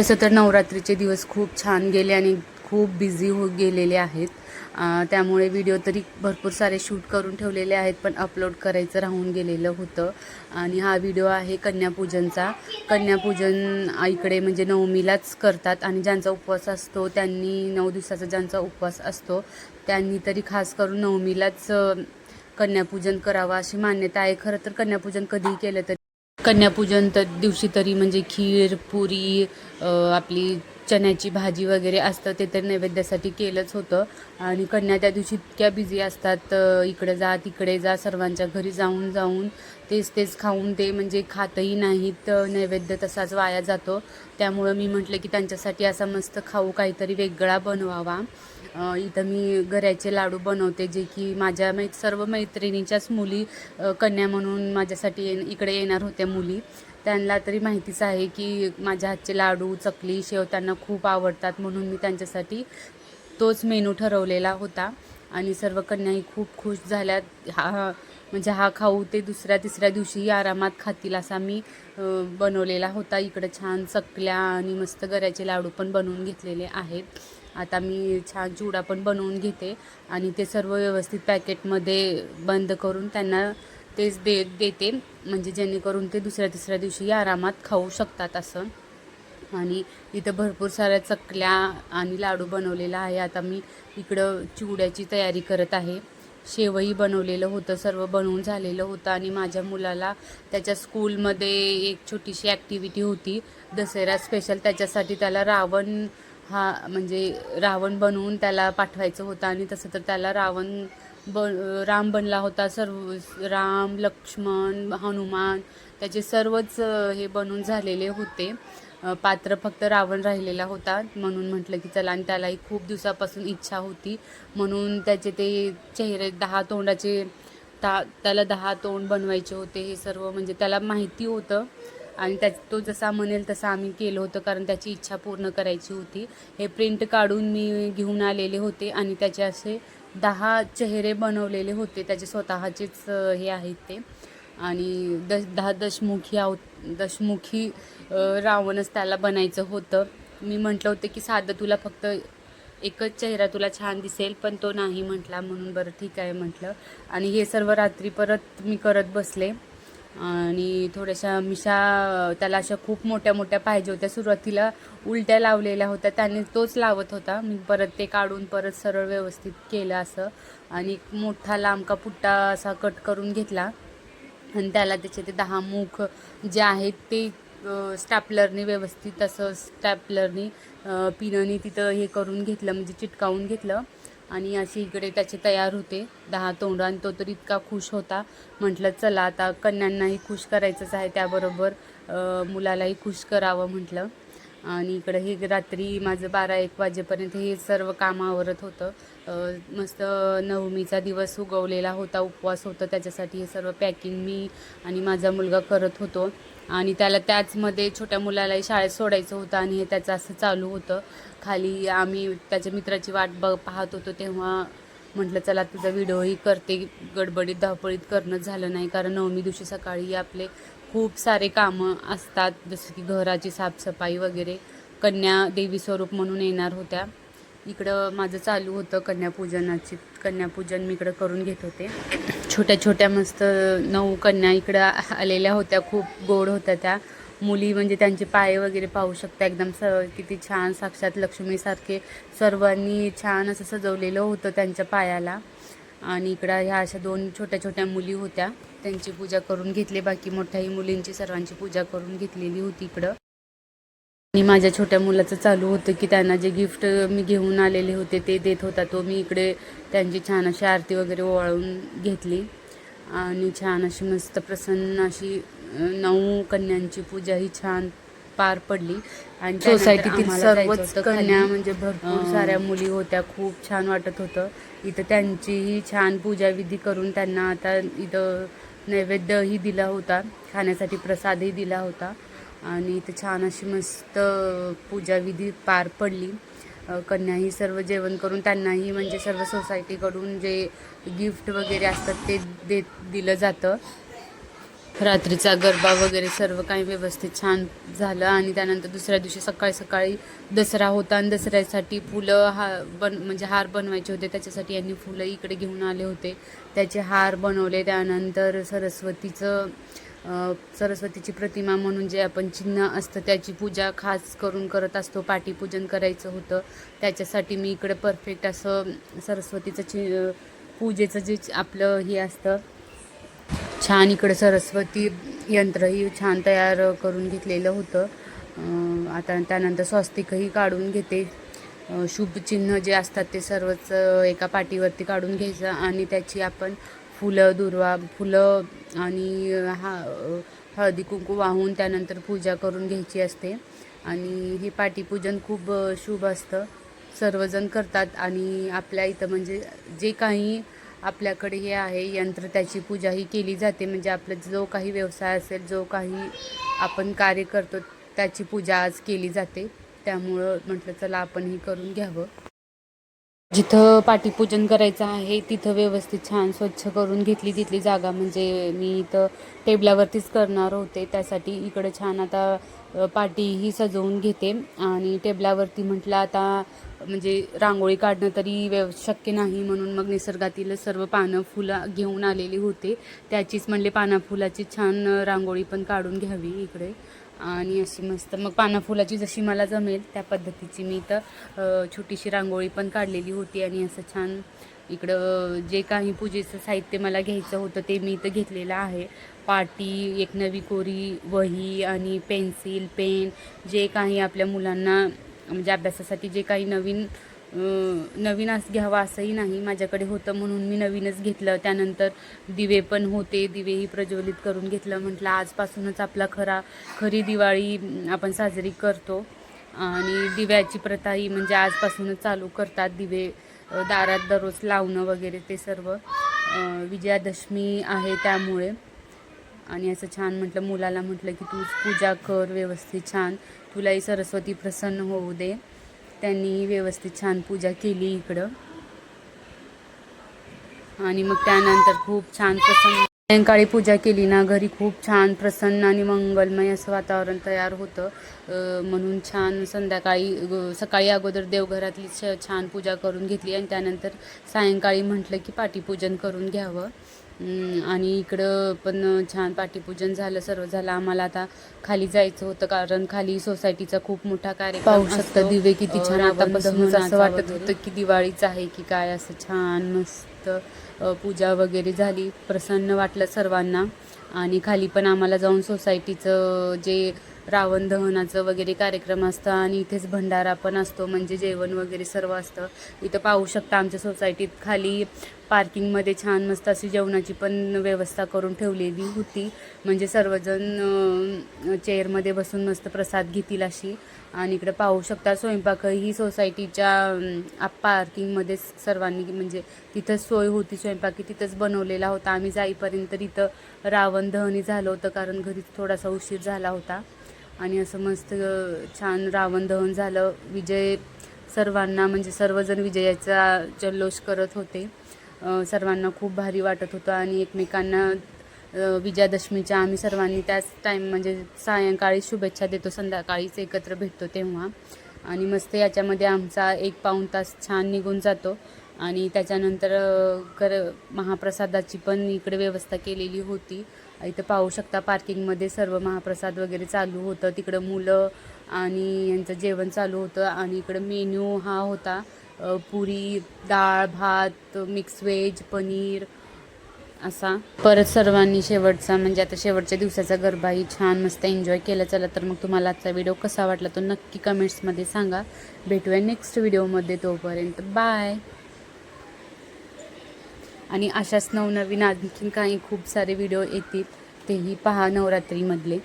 तसं तर नवरात्रीचे दिवस खूप छान गेले आणि खूप बिझी हो गेलेले आहेत. त्यामुळे व्हिडिओ तरी भरपूर सारे शूट करून ठेवलेले आहेत पण अपलोड करायचं राहून गेलेलं होतं. आणि हा व्हिडिओ आहे कन्यापूजनचा. कन्यापूजन इकडे म्हणजे नवमीलाच करतात आणि ज्यांचा उपवास असतो त्यांनी नऊ दिवसाचा ज्यांचा उपवास असतो त्यांनी तरी खास करून नवमीलाच कन्यापूजन करावं अशी मान्यता आहे. खरं तर कन्यापूजन कधीही केलं तरी कन्यापूजन तर दिवशी तरी म्हणजे खीर पुरी आपली चण्याची भाजी वगैरे असतं ते तर नैवेद्यासाठी केलंच होतं. आणि कन्या त्या दिवशी इतक्या बिझी असतात इकडे जा तिकडे जा सर्वांच्या घरी जाऊन जाऊन तेच तेच खाऊन ते म्हणजे खातही नाहीत नैवेद्य तसाच वाया जातो. त्यामुळं मी म्हटलं की त्यांच्यासाठी असा मस्त खाऊ काहीतरी वेगळा बनवावा. इथं मी गऱ्याचे लाडू बनवते जे की माझ्या मै सर्व मैत्रिणीच्याच मुली कन्या म्हणून माझ्यासाठी ये इकडे येणार होत्या मुली. त्यांना तरी माहितीच आहे की माझ्या हातचे लाडू चकली शेव त्यांना खूप आवडतात म्हणून मी त्यांच्यासाठी तोच मेनू ठरवलेला होता. आणि सर्व कन्याही खूप खुश झाल्यात. हा म्हणजे हा खाऊ ते दुसऱ्या तिसऱ्या दिवशीही आरामात खातील असा मी बनवलेला होता. इकडं छान चकल्या आणि मस्त गऱ्याचे लाडू पण बनवून घेतलेले आहेत. आता मी छान चिवडा पण बनवून घेते आणि ते सर्व व्यवस्थित पॅकेटमध्ये बंद करून त्यांना तेच दे देते. म्हणजे जेणेकरून ते दुसऱ्या तिसऱ्या दिवशी आरामात खाऊ शकतात असं. आणि इथं भरपूर साऱ्या चकल्या आणि लाडू बनवलेला आहे. आता मी इकडं चिवड्याची तयारी करत आहे. शेवही बनवलेलं होतं सर्व बनवून झालेलं होतं आणि माझ्या मुलाला त्याच्या स्कूलमध्ये एक छोटीशी ॲक्टिव्हिटी होती. दसरा स्पेशल त्याच्यासाठी त्याला रावण हा म्हणजे रावण बनवून त्याला पाठवायचं होतं आणि तसं तर त्याला रावण ब राम बनला होता सर्व राम लक्ष्मण हनुमान त्याचे सर्वच हे बनून झालेले होते. पात्र फक्त रावण राहिलेला होता म्हणून म्हटलं की चला आणि त्यालाही खूप दिवसापासून इच्छा होती. म्हणून त्याचे ते चेहरे दहा तोंडाचे ता त्याला दहा तोंड बनवायचे होते हे सर्व म्हणजे त्याला माहिती होतं. आणि त्या तो जसा म्हणेल तसं आम्ही केलं होतं कारण त्याची इच्छा पूर्ण करायची होती. हे प्रिंट काढून मी घेऊन आलेले होते आणि त्याचे असे दहा चेहरे बनवलेले होते. त्याचे स्वतःचेच हे आहेत ते. आणि दश दहा दशमुखी आव दशमुखी रावणच त्याला बनायचं होतं. मी म्हटलं होतं की साधं तुला फक्त एकच चेहरा तुला छान दिसेल पण तो नाही म्हटला म्हणून बरं ठीक आहे म्हटलं. आणि हे सर्व रात्री परत मी करत बसले. आणि थोड्याशा मिशा त्याला अशा खूप मोठ्या मोठ्या पाहिजे होत्या. सुरुवातीला उलट्या लावलेल्या होत्या. त्याने तोच लावत होता. मी परत ते काढून परत सरळ व्यवस्थित केलं असं. आणि मोठा लांबका पुट्टा असा कट करून घेतला. आणि त्याला त्याचे ते दहा मुख जे आहेत ते स्टॅपलरने व्यवस्थित असं स्टॅपलरने पिननी तिथं हे करून घेतलं. म्हणजे चिटकावून घेतलं. आणि अशी इकडे त्याचे तयार होते. दहा तोंड आणि तो तर इतका खुश होता. म्हटलं चला आता कन्यांनाही खुश करायचंच आहे त्याबरोबर. मुलालाही खुश करावं म्हटलं. आणि इकडं हे रात्री माझं बारा एक वाजेपर्यंत हे सर्व काम आवरत होतं. मस्त नवमीचा दिवस उगवलेला होता. उपवास होता त्याच्यासाठी हे सर्व पॅकिंग मी आणि माझा मुलगा करत होतो. आणि त्याला त्याचमध्ये छोट्या मुलालाही शाळेत सोडायचं होतं आणि हे त्याचं असं चालू होतं. खाली आम्ही त्याच्या मित्राची वाट ब पाहत होतो तेव्हा म्हटलं चला तुझा व्हिडिओही करते. गडबडीत धावपळीत करणं झालं नाही कारण नवमी दिवशी सकाळी आपले खूप सारे कामं असतात. जसं की घराची साफसफाई वगैरे. कन्या देवी स्वरूप म्हणून येणार होत्या. इकडं माझं चालू होतं कन्यापूजनाची कन्यापूजन मी इकडं करून घेत होते. छोट्या छोट्या मस्त नऊ कन्या इकडं आलेल्या होत्या खूप गोड होत्या त्या. मुली म्हणजे त्यांचे पाय वगैरे पाहू शकता एकदम स किती छान साक्षात लक्ष्मीसारखे सर्वांनी छान असं सजवलेलं होतं त्यांच्या पायाला. आणि इकडं ह्या अशा दोन छोट्या छोट्या मुली होत्या. त्यांची पूजा करून घेतली बाकी मोठ्याही मुलींची सर्वांची पूजा करून घेतलेली होती इकडं. आणि माझ्या छोट्या मुलाचं चालू होतं की त्यांना जे गिफ्ट मी घेऊन आलेले होते ते देत होता. तो मी इकडे त्यांची छान अशी आरती वगैरे ओवाळून घेतली. आणि छान अशी मस्त प्रसन्न अशी नऊ कन्यांची पूजा ही छान पार पडली. आणि सोसायटीतील सर्वच कन्या म्हणजे भरपूर साऱ्या मुली होत्या. खूप छान वाटत होतं. इथं त्यांचीही छान पूजाविधी करून त्यांना आता इथं नैवेद्यही दिला होता. खाण्यासाठी प्रसादही दिला होता. आणि इथं छान अशी मस्त पूजाविधी पार पडली. कन्याही सर्व जेवण करून त्यांनाही म्हणजे सर्व सोसायटीकडून जे गिफ्ट वगैरे असतात ते देत दिलं जातं. रात्रीचा गरबा वगैरे सर्व काही व्यवस्थित छान झालं आणि त्यानंतर दुसऱ्या दिवशी सकाळी सकाळी दसरा होता आणि दसऱ्यासाठी फुलं हा बन म्हणजे हार बनवायचे होते. त्याच्यासाठी यांनी फुलं इकडे घेऊन आले होते. त्याचे हार बनवले. त्यानंतर सरस्वतीचं सरस्वतीची प्रतिमा म्हणून जे आपण चिन्ह असतं त्याची पूजा खास करून करत असतो. पाटीपूजन करायचं होतं. त्याच्यासाठी मी इकडे परफेक्ट असं सरस्वतीचं चि पूजेचं जे आपलं हे असतं. छान इकडं सरस्वती यंत्रही छान तयार करून घेतलेलं होतं. आता त्यानंतर स्वस्तिकही काढून घेते. शुभ शुभचिन्ह जे असतात ते सर्वच एका पाटीवरती काढून घ्यायचं आणि त्याची आपण फुलं दुर्वा फुलं आणि हा हळदी कुंकू वाहून त्यानंतर पूजा करून घ्यायची असते. आणि हे पाटीपूजन खूप शुभ असतं. सर्वजण करतात आणि आपल्या इथं म्हणजे जे काही आपल्याकडे हे आहे यंत्र त्याची पूजाही केली जाते. म्हणजे आपला जो काही व्यवसाय असेल जो काही आपण कार्य करतो त्याची पूजा आज केली जाते. त्यामुळं म्हटलं चला आपणही करून घ्यावं. जिथं पाठीपूजन करायचं आहे तिथं व्यवस्थित छान स्वच्छ करून घेतली तिथली जागा. म्हणजे मी इथं टेबलावरतीच करणार होते त्यासाठी इकडं छान आता पाठीही पाटीही सजवून घेते. आणि टेबलावरती म्हटलं आता म्हणजे रांगोळी काढणं तरी व्यव शक्य नाही म्हणून मग निसर्गातील सर्व पानं फुलं घेऊन आलेली होते. त्याचीच म्हणले पाना फुलाची छान रांगोळी पण काढून घ्यावी इकडे. आणि अशी मस्त मग पानाफुलाची जशी मला जमेल त्या पद्धतीची. मी इथं छोटीशी रांगोळी पण काढलेली होती आणि असं छान इकडं जे काही पूजेचं साहित्य मला घ्यायचं होतं ते मी इथं घेतलेलं आहे. पाटी एक नवी कोरी वही आणि पेन्सिल पेन जे काही आपल्या मुलांना म्हणजे अभ्यासासाठी जे काही नवीन नवीन असं घ्यावं असंही नाही. माझ्याकडे होतं म्हणून मी नवीनच घेतलं. त्यानंतर दिवे पण होते. दिवेही प्रज्वलित करून घेतलं. म्हटलं आजपासूनच आपला खरा खरी दिवाळी आपण साजरी करतो. आणि दिव्याची प्रथा ही म्हणजे आजपासूनच चालू करतात. दिवे दारात दररोज लावणं वगैरे ते सर्व विजयादशमी आहे त्यामुळे. आणि असं छान म्हटलं मुलाला म्हटलं की तू पूजा कर व्यवस्थित छान. तुलाही सरस्वती प्रसन्न होऊ दे. त्यांनी व्यवस्थित छान पूजा केली इकडं. आणि मग त्यानंतर खूप छान प्रसन्न सायंकाळी पूजा केली ना घरी खूप छान प्रसन्न आणि मंगलमय असं वातावरण तयार होतं. म्हणून छान संध्याकाळी सकाळी अगोदर देवघरातली छ छान पूजा करून घेतली आणि त्यानंतर सायंकाळी म्हटलं की पाटीपूजन करून घ्यावं. आणि इकडं पण छान पाटीपूजन झालं सर्व झालं आम्हाला आता खाली जायचं होतं कारण खाली सोसायटीचा खूप मोठा कार्यक्रम. शकता दिवे किती छान आतापासूनच असं वाटत. होतं की दिवाळीच आहे की काय असं छान मस्त पूजा वगैरे झाली प्रसन्न वाटलं सर्वांना आणि खाली पण आम्हाला जाऊन सोसायटीचं जे रावण दहनाचं वगैरे कार्यक्रम असतं आणि इथेच भंडारा पण असतो म्हणजे जेवण वगैरे सर्व असतं. इथं पाहू शकता आमच्या सोसायटीत खाली पार्किंगमध्ये छान मस्त अशी जेवणाची पण व्यवस्था करून ठेवलेली होती. म्हणजे सर्वजण चेअरमध्ये बसून मस्त प्रसाद घेतील अशी. आणि इकडे पाहू शकता स्वयंपाक ही सोसायटीच्या आप पार्किंगमध्ये सर्वांनी म्हणजे तिथंच सोय होती स्वयंपाकी तिथंच बनवलेला होता. आम्ही जाईपर्यंत इथं रावण दहनी झालं होतं कारण घरीच थोडासा उशीर झाला होता. आणि असं मस्त छान रावण दहन झालं. विजय सर्वांना म्हणजे सर्वजण विजयाचा जल्लोष करत होते. सर्वांना खूप भारी वाटत होतं आणि एकमेकांना विजयादशमीच्या आम्ही सर्वांनी त्याच टाईम म्हणजे सायंकाळी शुभेच्छा देतो संध्याकाळीच एकत्र भेटतो तेव्हा. आणि मस्त याच्यामध्ये आमचा एक पाऊण तास छान निघून जातो. आणि त्याच्यानंतर कर महाप्रसादाची पण इकडे व्यवस्था केलेली होती. इथं पाहू शकता पार्किंगमध्ये सर्व महाप्रसाद वगैरे चालू होतं. तिकडं मुलं आणि यांचं जेवण चालू होतं आणि इकडं मेन्यू हा होता. पुरी डाळ भात मिक्स व्हेज पनीर असा. परत सर्वांनी शेवटचा म्हणजे आता शेवटच्या दिवसाचा गरबाही छान मस्त एन्जॉय केला. चला तर मग तुम्हाला आजचा व्हिडिओ कसा वाटला तो नक्की कमेंट्समध्ये सांगा. भेटूया नेक्स्ट व्हिडिओमध्ये तोपर्यंत. बाय! आणि अशाच नवनवीन आणखीन काही खूप सारे व्हिडिओ येतील तेही पहा नवरात्रीमधले.